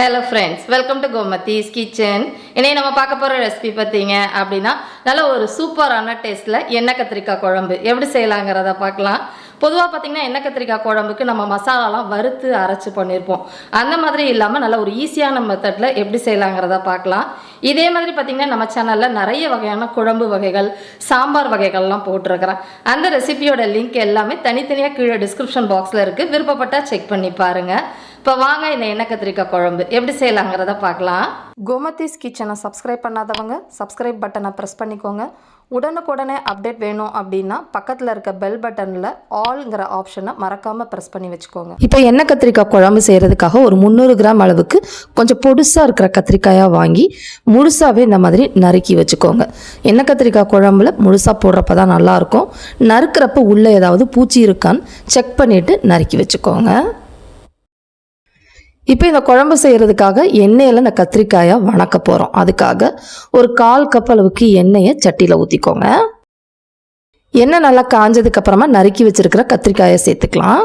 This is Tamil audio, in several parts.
Hello friends welcome to Gomathi's kitchen இன்னைக்கு நம்ம பார்க்க போகிற ரெசிபி பார்த்தீங்க அப்படின்னா நல்ல ஒரு சூப்பரான டேஸ்ட்டில் எண்ணெய் கத்திரிக்காய் குழம்பு. எப்படி செய்யலாங்கிறத பார்க்கலாம். பொதுவாக பார்த்தீங்கன்னா எண்ணெய் கத்திரிக்காய் குழம்புக்கு நம்ம மசாலாலாம் வறுத்து அரைச்சி பண்ணியிருப்போம் அந்த மாதிரி இல்லாமல் நல்ல ஒரு ஈஸியான மெத்தடில் எப்படி செய்யலாங்கிறத பார்க்கலாம். இதே மாதிரி பார்த்தீங்கன்னா நம்ம சேனலில் நிறைய வகையான குழம்பு வகைகள் சாம்பார் வகைகள்லாம் போட்டிருக்கிறேன். அந்த ரெசிபியோட லிங்க் எல்லாமே தனித்தனியாக கீழே டிஸ்கிரிப்ஷன் பாக்ஸில் இருக்குது விருப்பப்பட்டால் செக் பண்ணி பாருங்கள் இப்போ வாங்க இந்த எண்ணெய் கத்திரிக்காய் குழம்பு. எப்படி செய்யலாங்கிறத பார்க்கலாம். கோமதிஸ் கிச்சனை சப்ஸ்கிரைப் பண்ணாதவங்க சப்ஸ்கிரைப் பட்டனை ப்ரெஸ் பண்ணிக்கோங்க. உடனுக்குடனே அப்டேட் வேணும் அப்படின்னா பக்கத்தில் இருக்க பெல் பட்டனில் ஆல்ங்கிற ஆப்ஷனை மறக்காமல் ப்ரெஸ் பண்ணி வச்சுக்கோங்க. இப்போ எண்ணெய் கத்திரிக்காய் குழம்பு செய்கிறதுக்காக ஒரு முந்நூறு கிராம் அளவுக்கு கொஞ்சம் பொடுசாக இருக்கிற கத்திரிக்காயாக வாங்கி முழுசாகவே இந்த மாதிரி நறுக்கி வச்சுக்கோங்க. எண்ணெய் கத்திரிக்காய் குழம்புல முழுசாக போடுறப்ப தான் நல்லாயிருக்கும். நறுக்கிறப்ப உள்ளே ஏதாவது பூச்சி இருக்கான்னு செக் பண்ணிவிட்டு நறுக்கி வச்சுக்கோங்க. இப்போ இந்த குழம்பு செய்கிறதுக்காக எண்ணெயில் இந்த கத்திரிக்காயை வணக்க போகிறோம் அதுக்காக ஒரு கால் கப் அளவுக்கு எண்ணெயை சட்டியில் ஊற்றிக்கோங்க எண்ணெய் நல்லா காஞ்சதுக்கு அப்புறமா நறுக்கி வச்சிருக்கிற கத்திரிக்காயை சேர்த்துக்கலாம்.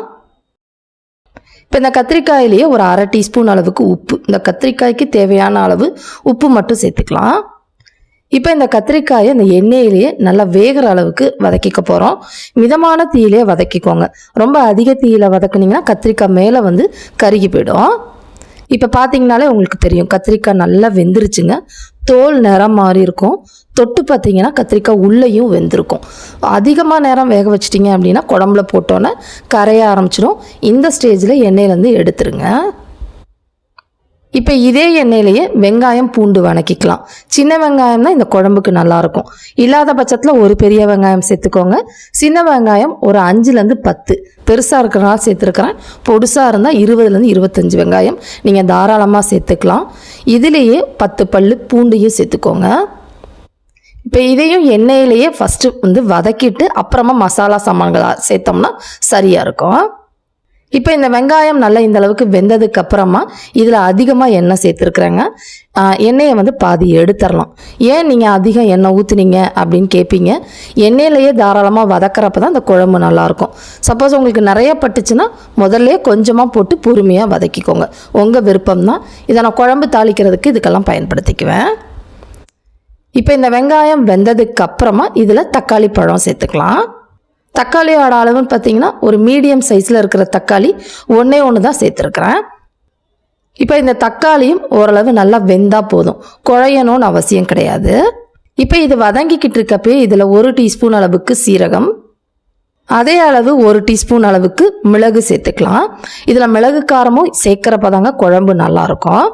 இப்போ இந்த கத்திரிக்காயிலேயே ஒரு அரை டீஸ்பூன் அளவுக்கு உப்பு. இந்த கத்திரிக்காய்க்கு தேவையான அளவு உப்பு மட்டும் சேர்த்துக்கலாம். இப்போ இந்த கத்திரிக்காயை இந்த எண்ணெயிலேயே நல்லா வேகிற அளவுக்கு வதக்கிக்க போகிறோம் மிதமான தீயிலே வதக்கிக்கோங்க. ரொம்ப அதிக தீயில வதக்குனிங்கன்னா கத்திரிக்காய் மேலே வந்து கருகி போயிடும். இப்போ பார்த்தீங்கனாலே உங்களுக்கு தெரியும் கத்திரிக்காய் நல்லா வெந்துருச்சுங்க. தோல் நிறம் மாறி இருக்கும். தொட்டு பார்த்தீங்கன்னா கத்திரிக்காய் உள்ளேயும் வெந்திருக்கும். அதிகமாக நேரம் வேக வச்சிட்டிங்க அப்படின்னா குழம்புல போட்டோன்னே கரைய ஆரம்பிச்சிடும் இந்த ஸ்டேஜில் எண்ணெயிலேருந்து எடுத்துருங்க. இப்போ இதே எண்ணெயிலேயே வெங்காயம் பூண்டு வணக்கிக்கலாம். சின்ன வெங்காயம் தான் இந்த குழம்புக்கு நல்லாயிருக்கும். இல்லாத பட்சத்தில் ஒரு பெரிய வெங்காயம் சேர்த்துக்கோங்க. சின்ன வெங்காயம் ஒரு அஞ்சுலேருந்து பத்து. பெருசாக இருக்கிறனால சேர்த்துருக்குறேன். பொடுசாக இருந்தால் இருபதுலேருந்து இருபத்தஞ்சி வெங்காயம். நீங்கள் தாராளமாக சேர்த்துக்கலாம். இதுலேயே பத்து பல்லு பூண்டையும் சேர்த்துக்கோங்க. இப்போ இதையும் எண்ணெயிலேயே ஃபஸ்ட்டு வந்து வதக்கிட்டு அப்புறமா மசாலா சாமான்களை சேர்த்தோம்னா சரியாக இருக்கும். இப்போ இந்த வெங்காயம் நல்லா இந்த அளவுக்கு வெந்ததுக்கு அப்புறமா இதில் அதிகமாக எண்ணெய் சேர்த்துருக்குறேங்க. எண்ணெயை வந்து பாதி எடுத்துடலாம். ஏன் நீங்கள் அதிகம் எண்ணெய் ஊற்றுனீங்க அப்படின்னு கேட்பீங்க எண்ணெயிலேயே தாராளமாக வதக்கிறப்ப தான் அந்த குழம்பு நல்லாயிருக்கும். சப்போஸ் உங்களுக்கு நிறைய பட்டுச்சுன்னா முதல்ல கொஞ்சமாக போட்டு பொறுமையாக வதக்கிக்கோங்க. உங்கள் விருப்பம் தான் இதை நான் குழம்பு தாளிக்கிறதுக்கு இதுக்கெல்லாம் பயன்படுத்திக்குவேன். இப்போ இந்த வெங்காயம் வெந்ததுக்கு அப்புறமா இதில் தக்காளி பழம் சேர்த்துக்கலாம். தக்காளியோட அளவுன்னு பார்த்தீங்கன்னா ஒரு மீடியம் சைஸில் இருக்கிற தக்காளி ஒன்றே ஒன்று தான் சேர்த்துருக்குறேன். இப்போ இந்த தக்காளியும் ஓரளவு நல்லா வெந்தால் போதும். குழையணும்னு அவசியம் கிடையாது. இப்போ இது வதங்கிக்கிட்டு இருக்கப்பே இதில் ஒரு டீஸ்பூன் அளவுக்கு சீரகம். அதே அளவு ஒரு டீஸ்பூன் அளவுக்கு மிளகு சேர்த்துக்கலாம். இதில் மிளகு காரமும் சேர்க்குறப்ப தாங்க குழம்பு நல்லாயிருக்கும்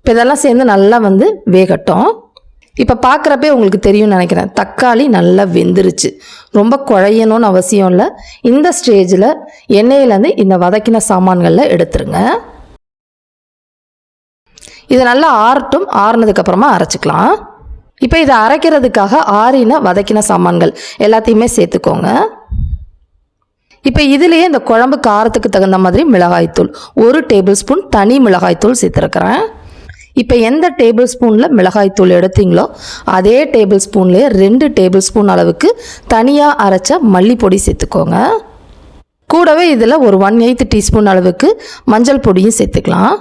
இப்போ இதெல்லாம் சேர்ந்து நல்லா வந்து வேகட்டும். இப்போ பார்க்குறப்பே உங்களுக்கு தெரியும்னு நினைக்கிறேன். தக்காளி நல்லா வெந்துருச்சு. ரொம்ப குழையணும்னு அவசியம் இல்லை. இந்த ஸ்டேஜில் எண்ணெயிலேருந்து இந்த வதக்கின சாமான்களில் எடுத்துருங்க. இது நல்லா ஆறட்டும். ஆறுனதுக்கப்புறமா அரைச்சிக்கலாம். இப்போ இதை அரைக்கிறதுக்காக ஆறின வதக்கின சாமான்கள் எல்லாத்தையுமே சேர்த்துக்கோங்க. இப்போ இதுலேயே இந்த குழம்பு காரத்துக்கு தகுந்த மாதிரி மிளகாய்த்தூள். ஒரு டேபிள் ஸ்பூன் தனி மிளகாய்த்தூள் சேர்த்துருக்குறேன். இப்போ எந்த டேபிள் ஸ்பூனில் மிளகாய்த்தூள் எடுத்தீங்களோ அதே டேபிள் ஸ்பூன்லேயே ரெண்டு டேபிள் ஸ்பூன் அளவுக்கு தனியாக அரைச்ச மல்லிப்பொடி சேர்த்துக்கோங்க. கூடவே இதில் ஒரு ஒன் எயித்து டீஸ்பூன் அளவுக்கு மஞ்சள் பொடியும் சேர்த்துக்கலாம்.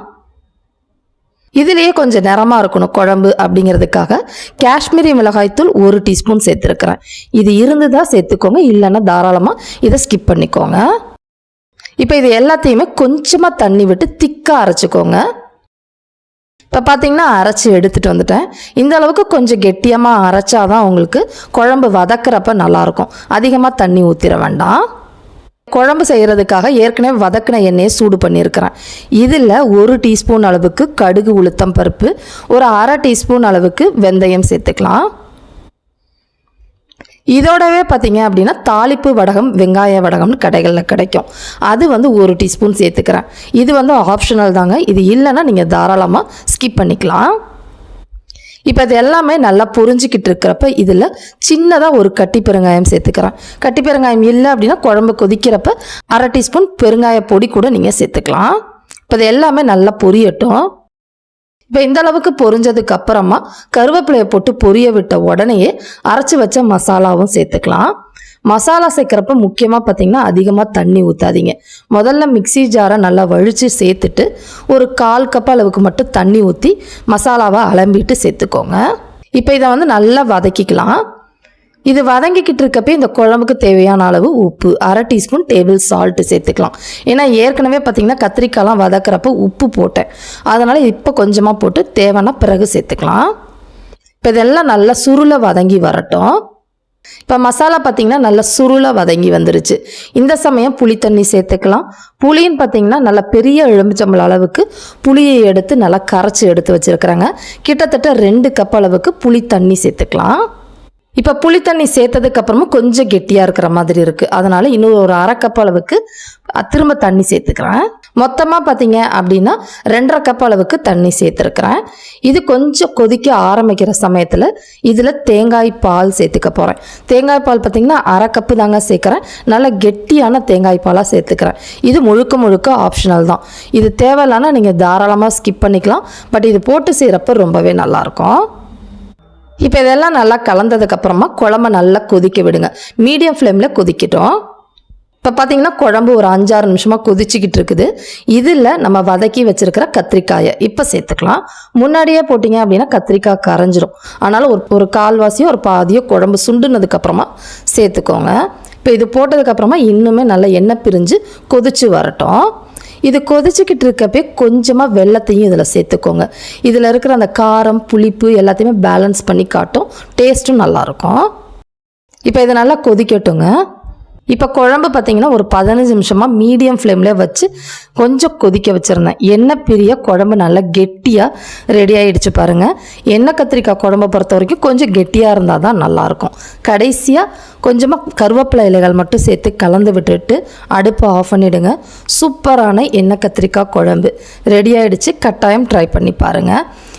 இதுலேயே கொஞ்சம் நிறமாக இருக்கணும் குழம்பு அப்படிங்கிறதுக்காக. காஷ்மீரி மிளகாய்த்தூள் ஒரு டீஸ்பூன் சேர்த்துருக்குறேன். இது இருந்து தான் சேர்த்துக்கோங்க இல்லைன்னா தாராளமாக இதை ஸ்கிப் பண்ணிக்கோங்க. இப்போ இது எல்லாத்தையுமே கொஞ்சமாக தண்ணி விட்டு திக்காக அரைச்சிக்கோங்க. இப்போ பார்த்தீங்கன்னா அரைச்சி எடுத்துகிட்டு வந்துட்டேன். இந்த அளவுக்கு கொஞ்சம் கெட்டியமாக அரைச்சா தான் உங்களுக்கு குழம்பு வதக்கிறப்ப நல்லாயிருக்கும். அதிகமாக தண்ணி ஊற்றிட வேண்டாம். குழம்பு செய்கிறதுக்காக ஏற்கனவே வதக்கின எண்ணெயை சூடு பண்ணியிருக்கிறேன். இதில் ஒரு டீஸ்பூன் அளவுக்கு கடுகு உளுத்தம் பருப்பு ஒரு அரை டீஸ்பூன் அளவுக்கு வெந்தயம் சேர்த்துக்கலாம். இதோடவே பார்த்தீங்க அப்படின்னா தாளிப்பு வடகம் வெங்காய வடகம்னு கடைகளில் கிடைக்கும். அது வந்து ஒரு டீஸ்பூன் சேர்த்துக்கிறேன். இது வந்து ஆப்ஷனல் தாங்க. இது இல்லைன்னா நீங்கள் தாராளமாக ஸ்கிப் பண்ணிக்கலாம். இப்போ இது எல்லாமே நல்லா புரிஞ்சிக்கிட்டு இருக்கிறப்ப இதில் சின்னதாக ஒரு கட்டி பெருங்காயம் சேர்த்துக்கிறேன். கட்டி பெருங்காயம் இல்லை அப்படின்னா குழம்பு கொதிக்கிறப்ப அரை டீஸ்பூன் பெருங்காய பொடி கூட நீங்கள் சேர்த்துக்கலாம். இப்போ இது எல்லாமே நல்லா பொரியட்டும். இப்போ இந்த அளவுக்கு பொரிஞ்சதுக்கு அப்புறமா கருவேப்பிலையை போட்டு பொரிய விட்ட உடனேயே அரைச்சி வச்ச மசாலாவும் சேர்த்துக்கலாம். மசாலா சேர்க்குறப்ப முக்கியமாக பார்த்தீங்கன்னா அதிகமாக தண்ணி ஊற்றாதீங்க முதல்ல மிக்ஸி ஜாரை நல்லா வழித்து சேர்த்துட்டு ஒரு கால் கப் அளவுக்கு மட்டும் தண்ணி ஊற்றி மசாலாவை அலம்பிட்டு சேர்த்துக்கோங்க. இப்போ இதை வந்து நல்லா வதக்கிக்கலாம். இது வதங்கிக்கிட்டு இருக்கப்பே இந்த குழம்புக்கு தேவையான அளவு உப்பு அரை டீஸ்பூன் டேபிள் சால்ட்டு சேர்த்துக்கலாம். ஏன்னா ஏற்கனவே பார்த்தீங்கன்னா கத்திரிக்காய்லாம் வதக்குறப்ப உப்பு போட்டேன். அதனால் இப்போ கொஞ்சமாக போட்டு தேவைன்னா பிறகு சேர்த்துக்கலாம். இப்போ இதெல்லாம் நல்லா சுருளை வதங்கி வரட்டும். இப்போ மசாலா பார்த்திங்கன்னா நல்லா சுருளை வதங்கி வந்துருச்சு. இந்த சமயம் புளி தண்ணி சேர்த்துக்கலாம். புளின்னு பார்த்தீங்கன்னா நல்லா பெரிய எலுமிச்சம்பழம் அளவுக்கு புளியை எடுத்து நல்லா கரைச்சி எடுத்து வச்சுருக்குறாங்க. கிட்டத்தட்ட ரெண்டு கப் அளவுக்கு புளி தண்ணி சேர்த்துக்கலாம். இப்போ புளி தண்ணி சேர்த்ததுக்கு அப்புறமும் கொஞ்சம் கெட்டியாக இருக்கிற மாதிரி இருக்குது அதனால் இன்னும் ஒரு அரை கப் அளவுக்கு திரும்ப தண்ணி சேர்த்துக்கிறேன். மொத்தமாக பார்த்தீங்க அப்படின்னா ரெண்டரை கப் அளவுக்கு தண்ணி சேர்த்துருக்குறேன். இது கொஞ்சம் கொதிக்க ஆரம்பிக்கிற சமயத்தில் இதில் தேங்காய் பால் சேர்த்துக்க போகிறேன் தேங்காய் பால் பார்த்திங்கன்னா அரை கப்பு தாங்க சேர்க்குறேன். நல்ல கெட்டியான தேங்காய் பாலாக சேர்த்துக்கிறேன். இது முழுக்க முழுக்க ஆப்ஷனல் தான். இது தேவையில்லைன்னா நீங்கள் தாராளமாக ஸ்கிப் பண்ணிக்கலாம். பட் இது போட்டு செய்கிறப்ப ரொம்பவே நல்லாயிருக்கும் இப்போ இதெல்லாம் நல்லா கலந்ததுக்கப்புறமா குழம்ப நல்லா கொதிக்க விடுங்க. மீடியம் ஃப்ளேமில் கொதிக்கட்டும். இப்போ பார்த்தீங்கன்னா குழம்பு ஒரு அஞ்சாறு நிமிஷமாக கொதிச்சுக்கிட்டு இருக்குது. இதில் நம்ம வதக்கி வச்சுருக்கிற கத்திரிக்காயை இப்போ சேர்த்துக்கலாம். முன்னாடியே போட்டிங்க அப்படின்னா கத்திரிக்காய் கரைஞ்சிரும். அதனால் ஒரு ஒரு கால்வாசியோ ஒரு பாதியோ குழம்பு சுண்டுனதுக்கப்புறமா சேர்த்துக்கோங்க. இப்போ இது போட்டதுக்கப்புறமா இன்னுமே நல்லா எண்ணெய் பிரிஞ்சு கொதிச்சு வரட்டும். இது கொதிச்சுக்கிட்டு இருக்கப்பே கொஞ்சமாக வெள்ளத்தையும் இதில் சேர்த்துக்கோங்க. இதில் இருக்கிற அந்த காரம் புளிப்பு எல்லாத்தையுமே பேலன்ஸ் பண்ணி காட்டும். டேஸ்ட்டும் நல்லாயிருக்கும் இப்போ இதை நல்லா கொதிக்கட்டுங்க. இப்போ குழம்பு பார்த்தீங்கன்னா ஒரு பதினஞ்சு நிமிஷமாக மீடியம் ஃப்ளேமில் வச்சு கொஞ்சம் கொதிக்க வச்சுருந்தேன். எண்ணெய் பிரிய குழம்பு நல்லா கெட்டியாக ரெடி ஆகிடுச்சு பாருங்கள் எண்ணெய் கத்திரிக்காய் குழம்பை பொறுத்த வரைக்கும் கொஞ்சம் கெட்டியாக இருந்தால் தான் நல்லாயிருக்கும். கடைசியாக கொஞ்சமாக கருவேப்பிலை இலைகள் மட்டும் சேர்த்து கலந்து விட்டுட்டு அடுப்பை ஆஃப் பண்ணிவிடுங்க சூப்பரான எண்ணெய் கத்திரிக்காய் குழம்பு ரெடி ஆகிடுச்சு கட்டாயம் ட்ரை பண்ணி பாருங்கள்